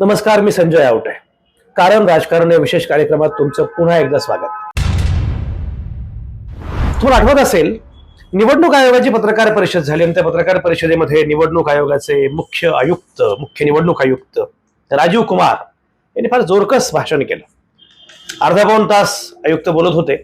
नमस्कार मी संजय आवटे. कारण राजकारण या विशेष कार्यक्रमात तुमचं पुन्हा एकदा स्वागत. तुम्हाला आठवत असेल निवडणूक आयोगाची पत्रकार परिषद झाली आणि त्या पत्रकार परिषदेमध्ये निवडणूक आयोगाचे मुख्य आयुक्त मुख्य निवडणूक आयुक्त राजीव कुमार यांनी फार जोरकस भाषण केलं. अर्धा पाऊन तास आयुक्त बोलत होते.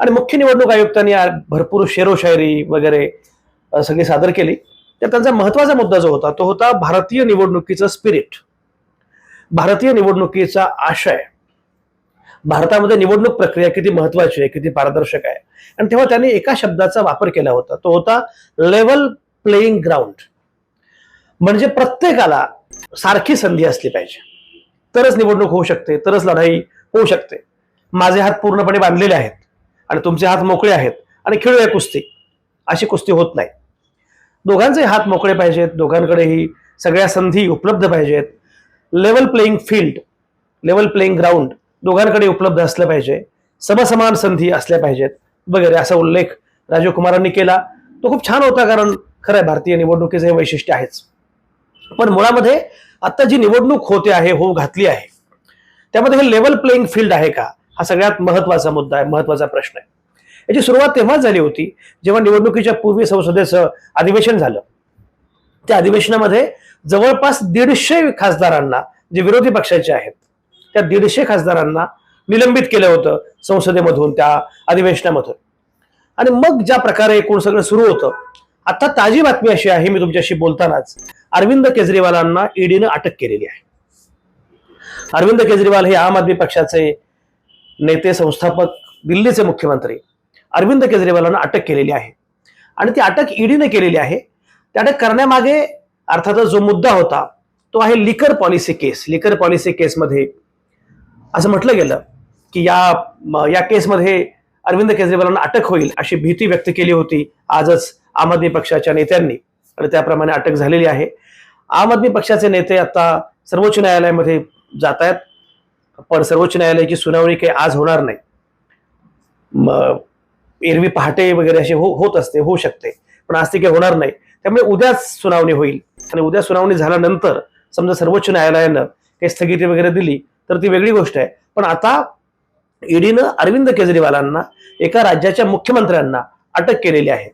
आणि मुख्य निवडणूक आयुक्तांनी भरपूर शेरोशायरी वगैरे सगळी सादर केली. त्यात त्यांचा महत्त्वाचा मुद्दा जो होता तो होता भारतीय निवडणुकीचं स्पिरिट भारतीय निवडणुकीचा आशय. भारतामध्ये निवडणूक प्रक्रिया किती महत्वाची आहे किती पारदर्शक आहे? आणि तेव्हा त्यांनी एका शब्दाचा वापर केला होता. तो होता लेवल प्लेईंग ग्राउंड म्हणजे प्रत्येकाला सारखी संधी असली पाहिजे. तरच निवडणूक होऊ शकते तरच लढाई होऊ शकते. माझे हात पूर्णपणे बांधलेले आहेत आणि तुमचे हात मोकळे आहेत आणि खेळूया कुस्ती. अशी कुस्ती होत नाही. दोघांचे हात मोकळे पाहिजेत दोघांकडेही सगळ्या संधी उपलब्ध पाहिजेत. Level playing field level playing ground दोघांकडे उपलब्ध असलं पाहिजे. समसमान संधी असल्या पाहिजेत. वगैरे असा उल्लेख राजीव कुमारांनी केला. तो खूप छान होता कारण खरं आहे भारतीय निवडणुकीचं हे वैशिष्ट्य आहेच. पण मुळामध्ये आता जी निवडणूक होते आहे हो घातली आहे त्यामध्ये हे लेवल प्लेईंग फील्ड आहे का? हा सगळ्यात महत्त्वाचा मुद्दा आहे महत्त्वाचा प्रश्न आहे. याची सुरुवात तेव्हाच झाली होती जेव्हा निवडणुकीच्या पूर्वी संसदेचं अधिवेशन झालं. त्या अधिवेशनामध्ये जवळपास दीडशे खासदारांना जे विरोधी पक्षाचे आहेत त्या दीडशे खासदारांना निलंबित केलं होतं संसदेमधून त्या अधिवेशनामधून. आणि मग ज्या प्रकारे एकूण सगळं सुरू होतं आता ताजी बातमी अशी आहे मी तुमच्याशी बोलतानाच अरविंद केजरीवालांना ईडीनं अटक केलेली आहे. अरविंद केजरीवाल हे आम आदमी पक्षाचे नेते संस्थापक दिल्लीचे मुख्यमंत्री. अरविंद केजरीवालांना अटक केलेली आहे. आणि ती अटक ईडीने केलेली आहे त्या अटक करण्यामागे अर्थातच जो मुद्दा होता तो आहे liquor policy case liquor policy केसमध्ये असं म्हटलं गेलं की या या केसमध्ये अरविंद केजरीवालांना अटक होईल अशी भीती व्यक्त केली होती आजच आम आदमी पक्षाच्या नेत्यांनी. आणि त्याप्रमाणे अटक झालेली आहे. आम आदमी पक्षाचे नेते आता सर्वोच्च न्यायालयामध्ये जात आहेत. पण सर्वोच्च न्यायालयाची सुनावणी काही आज होणार नाही. एरवी पहाटे वगैरे असे हो होत असते होऊ शकते. पण आज ती काही होणार नाही. त्यामुळे उद्याच सुनावणी होईल. आणि उद्या सुनावणी झाल्यानंतर समजा सर्वोच्च न्यायालयानं काही स्थगिती वगैरे दिली तर ती वेगळी गोष्ट आहे. पण आता ईडीनं अरविंद केजरीवालांना एका राज्याच्या मुख्यमंत्र्यांना अटक केलेली आहे.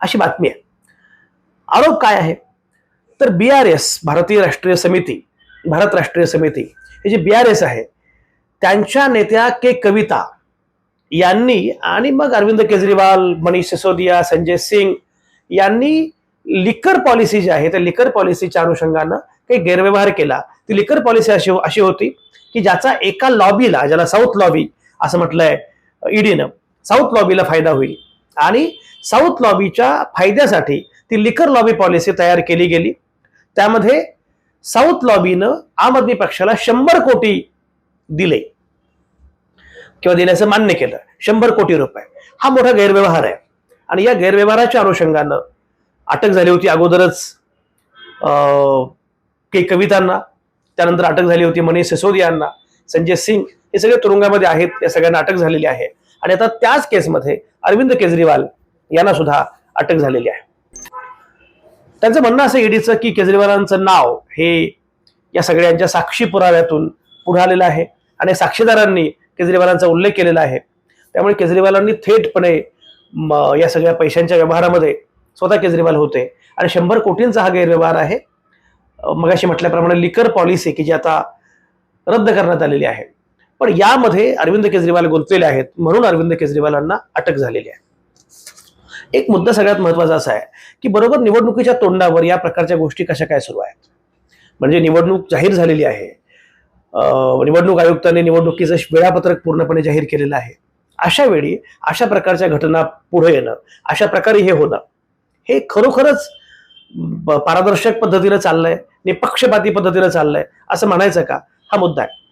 अशी बातमी आहे. आरोप काय आहे? तर बी आर एस भारतीय राष्ट्रीय समिती भारत राष्ट्रीय समिती हे जे बी आर एस आहे त्यांच्या नेत्या के कविता यांनी आणि मग अरविंद केजरीवाल मनीष सिसोदिया संजय सिंग यांनी लिकर पॉलिसी जी आहे त्या लिकर पॉलिसीच्या अनुषंगानं काही गैरव्यवहार केला. ती लिकर पॉलिसी अशी अशी होती की ज्याचा एका लॉबीला ज्याला साऊथ लॉबी असं म्हटलंय ईडीनं साऊथ लॉबीला फायदा होईल. आणि साऊथ लॉबीच्या फायद्यासाठी ती लिकर लॉबी पॉलिसी तयार केली गेली. त्यामध्ये साऊथ लॉबीनं आम आदमी पक्षाला शंभर कोटी दिले. किंवा दिल्याचं मान्य केलं. शंभर कोटी रुपये. हा मोठा गैरव्यवहार आहे. आणि या गैरव्यवहाराच्या अनुषंगानं अटक झाली होती अगोदरच अं, काही कवितांना त्यानंतर अटक झाली होती मनीष सिसोदियांना संजय सिंग हे सगळे तुरुंगामध्ये आहेत या सगळ्यांना अटक झालेली आहे. आणि आता त्याच केसमध्ये अरविंद केजरीवाल यांना सुद्धा अटक झालेली आहे. त्यांचं म्हणणं असं ईडीचं की केजरीवालांचं नाव हे या सगळ्यांच्या साक्षी पुराव्यातून पुढे आलेलं आहे. आणि साक्षीदारांनी केजरीवालांचा उल्लेख केलेला आहे. त्यामुळे केजरीवालांनी थेटपणे या सगळ्या पैशांच्या व्यवहारामध्ये स्वतः केजरीवाल होते. आणि शंभर कोटींचा हा गैरव्यवहार आहे. मगाशी म्हटल्याप्रमाणे लिकर पॉलिसी की जी आता रद्द करण्यात आलेली आहे. पण यामध्ये अरविंद केजरीवाल गुंतलेले आहेत. म्हणून अरविंद केजरीवालांना अटक झालेली आहे. एक मुद्दा सगळ्यात महत्त्वाचा असा आहे की बरोबर निवडणुकीच्या तोंडावर या प्रकारच्या गोष्टी कशा काय सुरू आहेत? म्हणजे निवडणूक जाहीर झालेली आहे. निवडणूक आयुक्तांनी निवडणुकीचं वेळापत्रक पूर्णपणे जाहीर केलेलं आहे. अशा वेळी अशा प्रकारच्या घटना पुढे येणं अशा प्रकारे हे होणं हे खरोखरच पारदर्शक पद्धतीनं चाललंय निपक्षपाती पद्धतीनं चाललंय असं म्हणायचं का? हा मुद्दा आहे.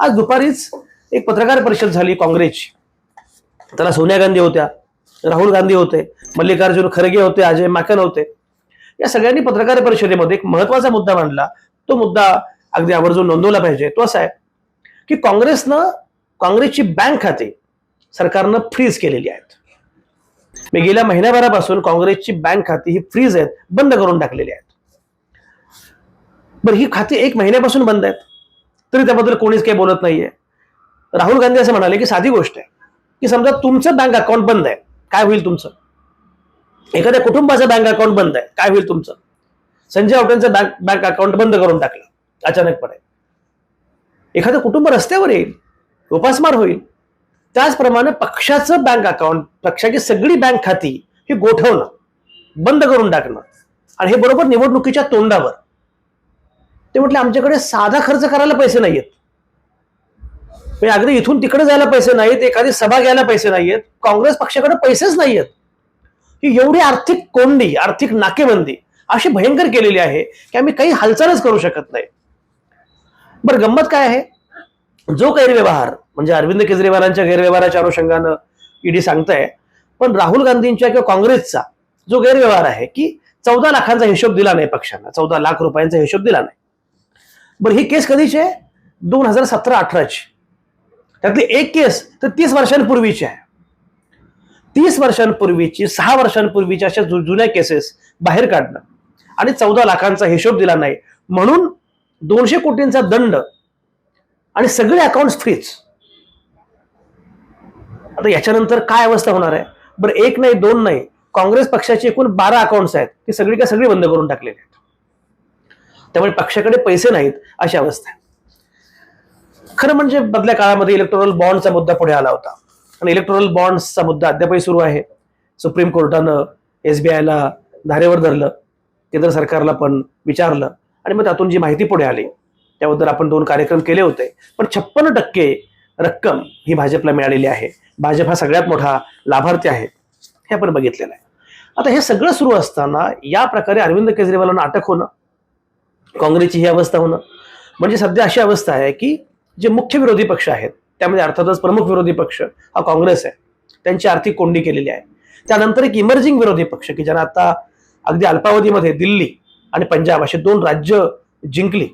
आज दुपारीच एक पत्रकार परिषद झाली काँग्रेसची. त्याला सोनिया गांधी होत्या राहुल गांधी होते मल्लिकार्जुन खरगे होते अजय माकन होते. या सगळ्यांनी पत्रकार परिषदेमध्ये एक महत्त्वाचा मुद्दा मांडला. तो मुद्दा अगदी आवर्जून नोंदवला पाहिजे. तो असा आहे की काँग्रेसनं काँग्रेसची बँक खाते सरकारनं फ्रीज केलेली आहेत. मी गेल्या महिन्याभरापासून काँग्रेसची बँक खाती ही फ्रीज आहेत बंद करून टाकलेली आहेत. बरं ही खाती एक महिन्यापासून बंद आहेत. तरी त्याबद्दल कोणीच काही बोलत नाहीये. राहुल गांधी असं म्हणाले की साधी गोष्ट आहे की समजा तुमचं बँक अकाउंट बंद आहे काय होईल तुमचं? एखाद्या कुटुंबाचं बँक अकाउंट बंद आहे काय होईल तुमचं? संजय आवटेंचं बँक बँक अकाउंट बंद करून टाकलं अचानकपणे. एखादं कुटुंब रस्त्यावर येईल उपासमार होईल त्याचप्रमाणे पक्षाचं बँक अकाउंट पक्षाची सगळी बँक खाती ही गोठवणं बंद करून टाकणं आणि हे बरोबर निवडणुकीच्या तोंडावर. ते म्हटले आमच्याकडे साधा खर्च करायला पैसे नाहीयेत. म्हणजे अगदी इथून तिकडे जायला पैसे नाहीत एखादी सभा घ्यायला पैसे नाहीयेत काँग्रेस पक्षाकडे पैसेच नाहीयेत. ही एवढी आर्थिक कोंडी आर्थिक नाकेबंदी अशी भयंकर केलेली आहे की आम्ही काही हालचालच करू शकत नाही. बरं गंमत काय आहे? जो गैरव्यवहार म्हणजे अरविंद केजरीवालांच्या गैरव्यवहाराच्या अनुषंगानं ईडी सांगताय पण राहुल गांधींच्या किंवा काँग्रेसचा जो गैरव्यवहार आहे की चौदा लाखांचा हिशोब दिला नाही पक्षांना चौदा लाख रुपयांचा हिशोब दिला नाही. बरं ही केस कधीची आहे? दोन हजार सतरा अठराची. त्यातली एक केस तर तीस वर्षांपूर्वीची आहे. तीस वर्षांपूर्वीची सहा वर्षांपूर्वीच्या अशा जु- जुन्या केसेस बाहेर काढणं. आणि चौदा लाखांचा हिशोब दिला नाही. म्हणून दोनशे कोटींचा दंड आणि सगळे अकाउंट फ्रीज आता याच्यानंतर काय अवस्था होणार आहे? बरं एक नाही दोन नाही. काँग्रेस पक्षाचे एकूण बारा अकाउंट्स आहेत. ती सगळी काय सगळी बंद करून टाकलेली आहेत? त्यामुळे पक्षाकडे पैसे नाहीत अशी अवस्था आहे. खरं म्हणजे बदल्या काळामध्ये इलेक्ट्रॉनल बॉन्डचा मुद्दा पुढे आला होता. आणि इलेक्ट्रॉनल बॉन्ड्सचा मुद्दा अद्यापही सुरू आहे. सुप्रीम कोर्टानं एसबीआयला धारेवर धरलं. केंद्र सरकारला पण विचारलं. आणि मग त्यातून जी माहिती पुढे आली त्याबद्दल आपण दोन कार्यक्रम केले होते. पण छप्पन्न टक्के रक्कम ही भाजपला मिळालेली आहे. भाजप हा सगळ्यात मोठा लाभार्थी आहे. हे आपण बघितलेलं आहे. आता हे सगळं सुरू असताना या प्रकारे अरविंद केजरीवालांना अटक होणं काँग्रेसची ही अवस्था होणं म्हणजे सध्या अशी अवस्था आहे की जे मुख्य विरोधी पक्ष आहेत त्यामध्ये अर्थातच प्रमुख विरोधी पक्ष हा काँग्रेस आहे. त्यांची आर्थिक कोंडी केलेली आहे. त्यानंतर एक इमर्जिंग विरोधी पक्ष की ज्यांना आता अगदी अल्पावधीमध्ये दिल्ली आणि पंजाब असे दोन राज्य जिंकली.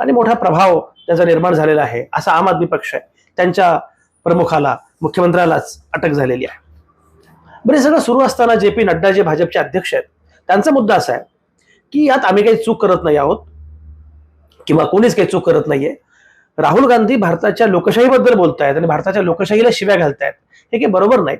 आणि मोठा प्रभाव त्याचा निर्माण झालेला आहे असा आम आदमी पक्ष आहे. त्यांच्या प्रमुखाला मुख्यमंत्र्यालाच अटक झालेली आहे. बरे सगळं सुरू असताना जे पी नड्डा जे भाजपचे अध्यक्ष आहेत त्यांचा मुद्दा असा आहे की यात आम्ही काही चूक करत नाही आहोत किंवा कोणीच काही चूक करत नाहीये. राहुल गांधी भारताच्या लोकशाहीबद्दल बोलतायत आणि भारताच्या लोकशाहीला शिव्या घालतायत हे काही बरोबर नाही.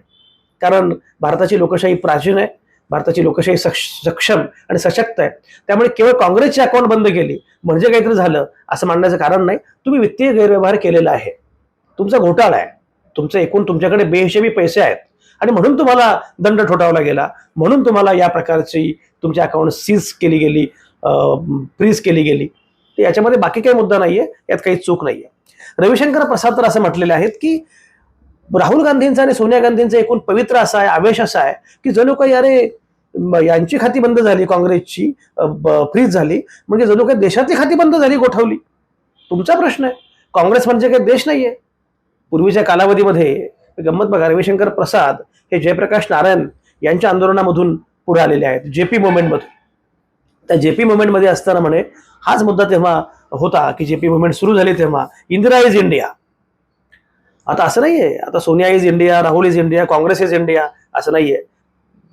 कारण भारताची लोकशाही प्राचीन आहे भारताची लोकशाही सक्ष- सक्षम आणि सशक्त आहे. त्यामुळे केवळ काँग्रेसची अकाउंट बंद केली म्हणजे काहीतरी झालं असं मानण्याचं कारण नाही. तुम्ही वित्तीय गैरव्यवहार केलेला आहे. तुमचा घोटाळा आहे. तुमचं एकूण तुमच्याकडे बेहिशेबी पैसे आहेत. आणि म्हणून तुम्हाला दंड ठोठावला गेला. म्हणून तुम्हाला या प्रकारची तुमची अकाउंट सीज केली गेली फ्रीज केली गेली. तर याच्यामध्ये बाकी काही मुद्दा नाहीये. यात काही चूक नाहीये. रविशंकर प्रसाद तर असं म्हटलेले आहेत की राहुल गांधींचा आणि सोनिया गांधींचा एकूण पवित्र असा आहे आवेश असा आहे की जणू काही अरे यांची खाती बंद झाली काँग्रेसची फ्रीज झाली म्हणजे जणू काही देशातली खाती बंद झाली गोठवली. तुमचा प्रश्न आहे. काँग्रेस म्हणजे काही देश नाहीये. पूर्वीच्या कालावधीमध्ये गंमत बघा रविशंकर प्रसाद हे जयप्रकाश नारायण यांच्या आंदोलनामधून पुढे आलेले आहेत जेपी मुवमेंटमधून. त्या जेपी मुवमेंटमध्ये असताना म्हणे हाच मुद्दा तेव्हा होता की जेपी मुवमेंट सुरू झाली तेव्हा इंदिरा इज इंडिया. आता असं नाहीये. आता Sonia is India Rahul is India Congress is India असं नाहीये.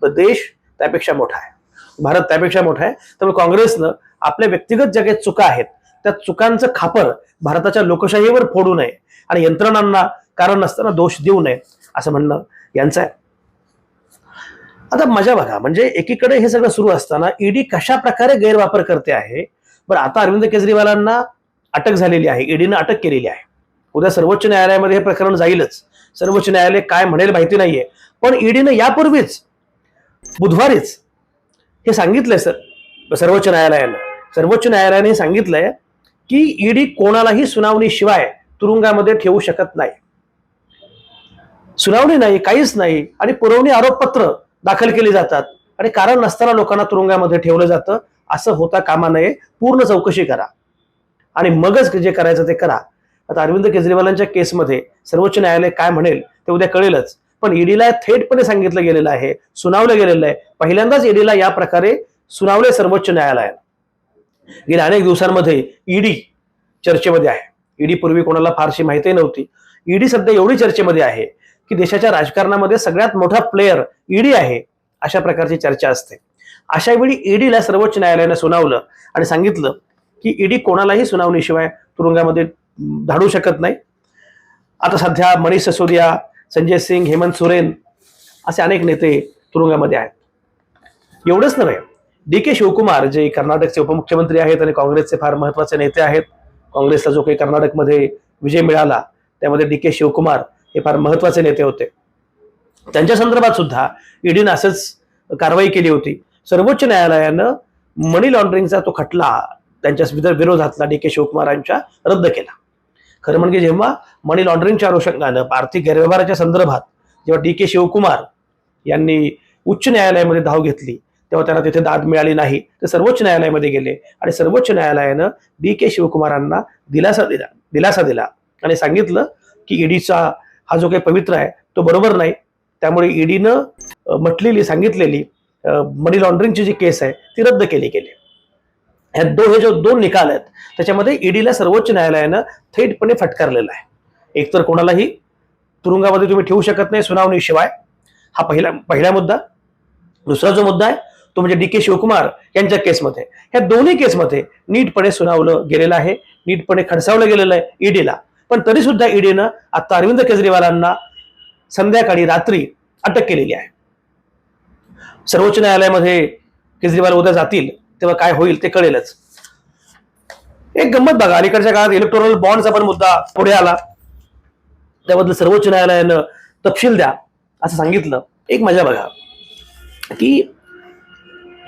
आहे देश त्यापेक्षा मोठा आहे. भारत त्यापेक्षा मोठा आहे. त्यामुळे काँग्रेसनं आपल्या व्यक्तिगत ज्या काही चुका आहेत त्या चुकांचं खापर भारताच्या लोकशाहीवर फोडू नये आणि यंत्रणांना कारण नसताना दोष देऊ नये असं म्हणणं यांचं आहे. आता मजा बघा. म्हणजे एकीकडे हे सगळं सुरू असताना ईडी कशा प्रकारे गैरवापर करते आहे? बरं आता अरविंद केजरीवालांना अटक झालेली आहे. ईडीनं अटक केलेली आहे. उद्या सर्वोच्च न्यायालयामध्ये हे प्रकरण जाईलच. सर्वोच्च न्यायालय काय म्हणेल माहिती नाहीये. पण ईडीनं यापूर्वीच बुधवारीच हे सांगितलंय सर सर्वोच्च न्यायालयानं. सर्वोच्च न्यायालयाने हे सांगितलंय की ईडी कोणालाही सुनावणीशिवाय तुरुंगामध्ये ठेवू शकत नाही. सुनावणी नाही काहीच नाही आणि पुरवणी आरोपपत्र दाखल केली जातात. आणि कारण नसताना लोकांना तुरुंगामध्ये ठेवलं जातं. असं होता कामा नये. पूर्ण चौकशी करा. आणि मगच जे करायचं ते करा. आता अरविंद केजरीवालांच्या केसमध्ये सर्वोच्च न्यायालय काय म्हणेल ते उद्या कळेलच. पण ईडीला थेटपणे सांगितलं गेलेलं आहे सुनावलं गेलेलं आहे. पहिल्यांदाच ईडीला या प्रकारे सुनावले सर्वोच्च न्यायालयानं गेल्या अनेक दिवसांमध्ये ईडी चर्चेमध्ये आहे. ईडी पूर्वी कोणाला फारशी माहिती नव्हती. ईडी सध्या एवढी चर्चेमध्ये आहे की देशाच्या राजकारणामध्ये सगळ्यात मोठा प्लेयर ईडी आहे अशा प्रकारची चर्चा असते. अशा वेळी ईडीला सर्वोच्च न्यायालयानं सुनावलं आणि सांगितलं की ईडी कोणालाही सुनावणीशिवाय तुरुंगामध्ये धाडू शकत नाही. आता सध्या मनीष सिसोदिया संजय सिंग हेमंत सोरेन असे अनेक नेते तुरुंगामध्ये आहेत. एवढंच नव्हे डी के शिवकुमार जे कर्नाटकचे उपमुख्यमंत्री आहेत आणि काँग्रेसचे फार महत्त्वाचे नेते आहेत काँग्रेसला जो काही कर्नाटकमध्ये विजय मिळाला त्यामध्ये डी के शिवकुमार हे फार महत्त्वाचे नेते होते. त्यांच्या संदर्भात सुद्धा ईडीनं असंच कारवाई केली होती. सर्वोच्च न्यायालयानं मनी लॉन्ड्रिंगचा तो खटला त्यांच्या विरोधातला डी के शिवकुमारांच्या रद्द केला. खरं म्हणजे जेव्हा मनी लॉन्ड्रिंगच्या अनुषंगानं आर्थिक गैरव्यवहाराच्या संदर्भात जेव्हा डी के शिवकुमार यांनी उच्च न्यायालयामध्ये धाव घेतली तेव्हा त्यांना तिथे दाद मिळाली नाही ते सर्वोच्च न्यायालयामध्ये गेले आणि सर्वोच्च न्यायालयानं डी के शिवकुमारांना दिलासा दिला दिलासा दिला आणि सांगितलं की ईडीचा हा जो काही पवित्र आहे तो बरोबर नाही. त्यामुळे ईडीनं म्हटलेली सांगितलेली मनी लॉन्ड्रिंगची जी केस आहे ती रद्द केली गेली. ह्या दोन हे जो दोन निकाल आहेत त्याच्यामध्ये ईडीला सर्वोच्च न्यायालयानं थेटपणे फटकारलेला आहे. एकतर कोणालाही तुरुंगामध्ये तुम्ही ठेवू शकत नाही सुनावणीशिवाय. हा पहिला पहिला मुद्दा. दुसरा जो मुद्दा आहे तो म्हणजे डी के शिवकुमार यांच्या केसमध्ये. ह्या दोन्ही केसमध्ये नीटपणे सुनावलं गेलेलं आहे नीटपणे खडसावलं गेलेलं आहे ईडीला पण तरी सुद्धा ईडीनं आता अरविंद केजरीवालांना संध्याकाळी रात्री अटक केलेली आहे. सर्वोच्च न्यायालयामध्ये केजरीवाल उद्या जातील. तेव्हा काय होईल ते कळेलच. एक गंमत बघा अलीकडच्या काळात इलेक्ट्रॉनिक बॉन्डचा पण मुद्दा पुढे आला. त्याबद्दल सर्वोच्च न्यायालयानं तपशील द्या असं सांगितलं. एक मजा बघा की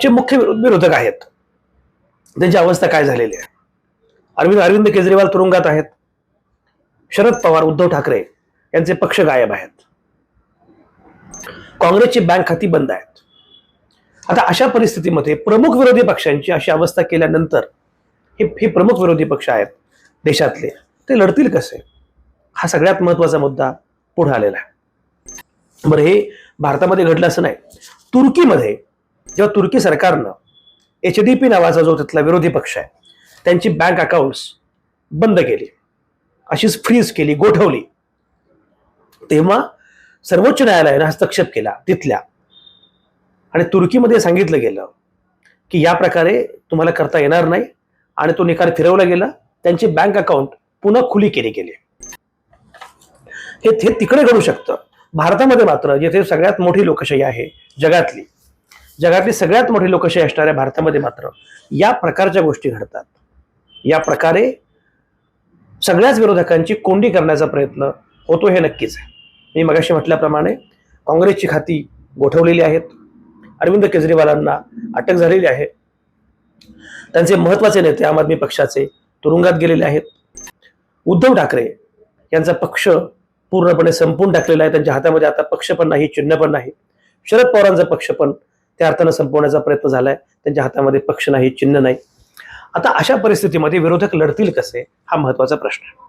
जे मुख्य विरोधक आहेत त्यांची अवस्था काय झालेली आहे? अरविंद अरविंद केजरीवाल तुरुंगात आहेत. शरद पवार उद्धव ठाकरे यांचे पक्ष गायब आहेत. काँग्रेसची बँक खाती बंद आहेत. आता अशा परिस्थितीमध्ये प्रमुख विरोधी पक्षांची अशी अवस्था केल्यानंतर हे हे प्रमुख विरोधी पक्ष आहेत देशातले. ते लढतील कसे? हा सगळ्यात महत्त्वाचा मुद्दा पुढे आलेला आहे. बरं हे भारतामध्ये घडलं असं नाही. तुर्कीमध्ये जेव्हा तुर्की सरकारनं एच डी पी नावाचा जो तिथला विरोधी पक्ष आहे त्यांची बँक अकाउंट्स बंद केली. अशीच फ्रीज केली गोठवली. तेव्हा सर्वोच्च न्यायालयानं हस्तक्षेप केला तिथल्या आणि तुर्कीमध्ये सांगितलं गेलं की या प्रकारे तुम्हाला करता येणार नाही आणि तो निकाल फिरवला गेला. त्यांची बँक अकाउंट पुन्हा खुली केली गेली. हे हे तिकडे घडू शकतं. भारतामध्ये मात्र जिथे सगळ्यात मोठी लोकशाही आहे जगातली जगातली सगळ्यात मोठी लोकशाही असणाऱ्या भारतामध्ये मात्र या प्रकारच्या गोष्टी घडतात. या प्रकारे सगळ्याच विरोधकांची कोंडी करण्याचा प्रयत्न होतो हे नक्कीच आहे. मी मगाशी म्हटल्याप्रमाणे काँग्रेसची खाती गोठवलेली आहेत. अरविंद केजरीवालांना अटक झालेली आहे. त्यांचे महत्त्वाचे नेते आम आदमी पक्षाचे तुरुंगात गेलेले आहेत. उद्धव ठाकरे यांचा पक्ष पूर्णपणे संपून टाकलेला आहे. त्यांच्या हातामध्ये आता पक्ष पण नाही चिन्ह पण नाही. शरद पवारांचा पक्ष पण त्या अर्थानं संपवण्याचा प्रयत्न झालाय. त्यांच्या हातामध्ये पक्ष नाही चिन्ह नाही. आता अशा परिस्थितीमध्ये विरोधक लढतील कसे? हा महत्त्वाचा प्रश्न आहे.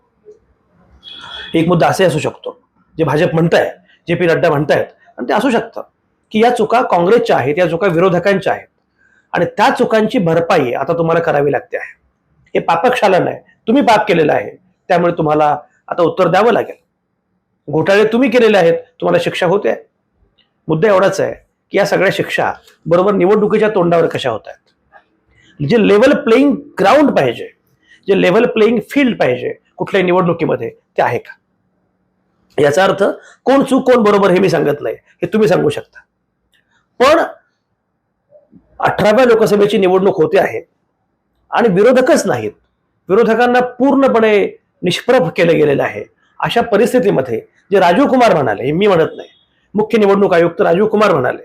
एक मुद्दा असे असू शकतो जे भाजप म्हणताय जे पी नड्डा म्हणतायत आणि ते असू शकतं की या चुका काँग्रेसच्या आहेत या चुका विरोधकांच्या आहेत. आणि त्या चुकांची भरपाई आता तुम्हाला करावी लागते आहे. हे पापक्षालन आहे तुम्ही पाप केलेलं आहे. त्यामुळे तुम्हाला आता उत्तर द्यावं लागेल. घोटाळे तुम्ही केलेले आहेत तुम्हाला शिक्षा होते. मुद्दा एवढाच आहे की या सगळ्या शिक्षा बरोबर निवडणुकीच्या तोंडावर कशा होत आहेत? जे लेवल प्लेईंग ग्राउंड पाहिजे जे लेवल प्लेईंग फील्ड पाहिजे कुठल्याही निवडणुकीमध्ये ते आहे का? याचा अर्थ कोण चूक कोण बरोबर हे मी सांगत नाही हे तुम्ही सांगू शकता. पण अठराव्या लोकसभेची निवडणूक होते आहे. आणि विरोधकच नाहीत. विरोधकांना पूर्णपणे निष्प्रभ केलं गेलेलं आहे. अशा परिस्थितीमध्ये जे राजीव कुमार म्हणाले हे मी म्हणत नाही. मुख्य निवडणूक आयुक्त राजीव कुमार म्हणाले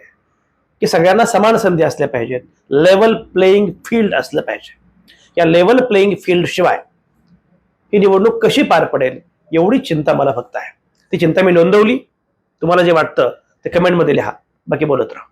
की सगळ्यांना समान संधी असल्या पाहिजेत. लेवल प्लेईंग फील्ड असलं पाहिजे. या लेवल प्लेईंग फील्ड शिवाय ही निवडणूक कशी पार पडेल एवढी चिंता मला फक्त आहे. ती चिंता मी नोंदवली. तुम्हाला जे वाटतं ते कमेंटमध्ये लिहा. बाकी बोलत राहा.